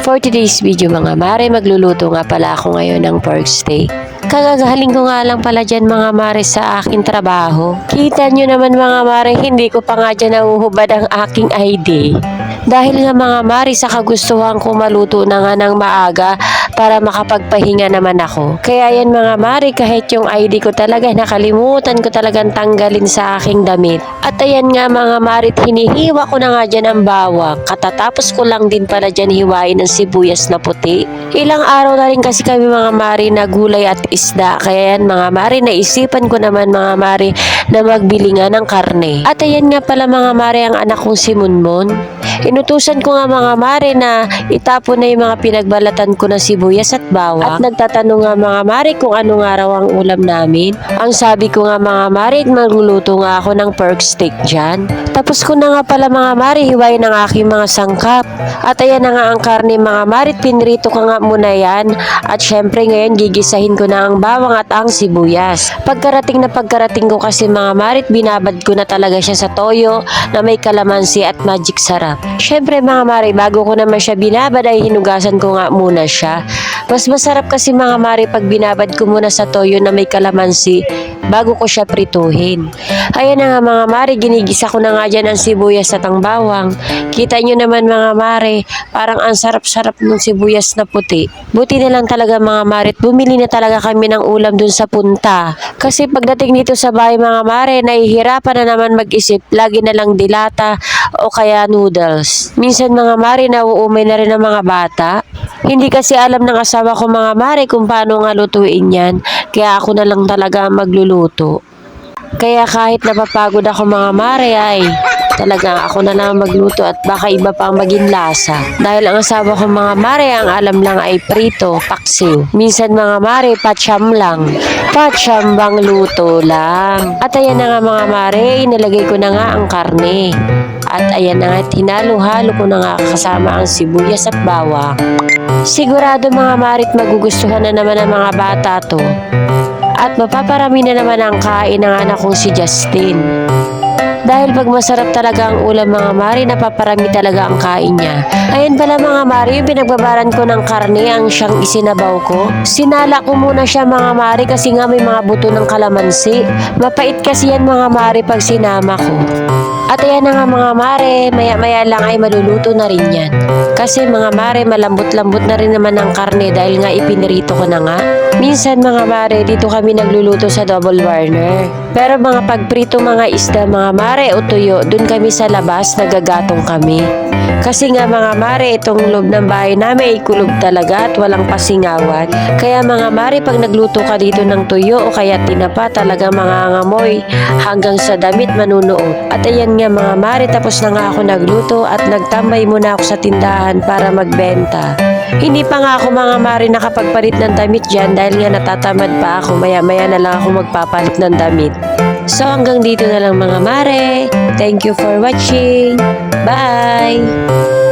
For today's video mga mare, magluluto nga pala ako ngayon ng pork steak. Kagagaling ko nga lang pala dyan mga mare sa aking trabaho. Kita nyo naman mga mare, hindi ko pa nga dyan nahuhubad ang aking ID. Dahil nga mga mare, sa kagustuhan ko maluto na nga ng maaga para makapagpahinga naman ako. Kaya yan mga mare, kahit yung ID ko talaga, nakalimutan ko talagang tanggalin sa aking damit. At ayan nga mga mare, hinihiwa ko na nga dyan ang bawang. Katatapos ko lang din pala dyan hiwain ng sibuyas na puti. Ilang araw na rin kasi kami mga mare na gulay at isda. Kaya yan mga mare, naisipan ko naman mga mare na magbili nga ng karne. At ayan nga pala mga mare ang anak kong si Munmon. Inutusan ko nga mga mare na itapon na yung mga pinagbalatan ko na sibuyas at bawang. At nagtatanong nga mga mare kung ano nga raw ang ulam namin. Ang sabi ko nga mga mare, magluluto nga ako ng pork steak dyan. Tapos ko na nga pala mga mare, hiwain ang aking mga sangkap. At ayan na nga ang karne mga mare, pinrito ko nga muna yan. At syempre ngayon gigisahin ko na ang bawang at ang sibuyas. Pagkarating na pagkarating ko kasi mga marit, binabad ko na talaga siya sa toyo na may kalamansi at magic sarap. Syempre mga mari, bago ko naman siya binabad ay hinugasan ko nga muna siya. Mas masarap kasi mga mari pag binabad ko muna sa toyo na may kalamansi bago ko siya prituhin. Ayan na nga mga mari, ginigisa ko na nga dyan ang sibuyas at ang bawang. Kita nyo naman mga mari, parang ang sarap-sarap ng sibuyas na puti. Buti na lang talaga mga marit, bumili na talaga kami ng ulam dun sa punta. Kasi pagdating dito sa bahay mga mare, nahihirapan na naman mag-isip, lagi na lang dilata o kaya noodles. Minsan mga mare, nauumay na rin ang mga bata. Hindi kasi alam ng asawa ko mga mare kung paano nga lutuin yan. Kaya ako na lang talaga magluluto. Kaya kahit napapagod ako mga mare ay talaga ako na lang magluto at baka iba pa ang maging lasa. Dahil ang asawa ko mga mare ang alam lang ay prito, paksiw. Minsan mga mare, patsyam lang. Patsyam bang luto lang. At ayan na nga mga mare, inilagay ko na nga ang karne. At ayan na nga, hinalo-halo ko na nga kasama ang sibuyas at bawang. Sigurado mga marit magugustuhan na naman ng mga bata to. At mapaparami na naman ang kain ng anak kong si Justin. Dahil pag masarap talaga ang ulam mga mari, napaparami talaga ang kain niya. Ayan pala mga mari, yung pinagbabaran ko ng karne, ang siyang isinabaw ko. Sinala ko muna siya mga mari kasi nga may mga buto ng kalamansi. Mapait kasi yan mga mari pag sinama ko. At ayan na nga mga mare, maya-maya lang ay maluluto na rin yan. Kasi mga mare, malambot-lambot na rin naman ang karne dahil nga ipinirito ko na nga. Minsan mga mare, dito kami nagluluto sa double burner. Pero mga pagprito mga isda mga mare o tuyo, dun kami sa labas, nagagatong kami. Kasi nga mga mare, itong loob ng bahay namin ay kulog talaga at walang pasingawan. Kaya mga mare, pag nagluto ka dito ng tuyo o kaya tinapa, talaga mga ngamoy hanggang sa damit manunuot. At ayan nga mga mare, tapos na nga ako nagluto at nagtambay muna ako sa tindahan para magbenta. Hindi pa nga ako mga mare nakapagpalit ng damit dyan dahil nga natatamad pa ako. Maya-maya na lang ako magpapalit ng damit. So hanggang dito na lang mga mare. Thank you for watching. Bye!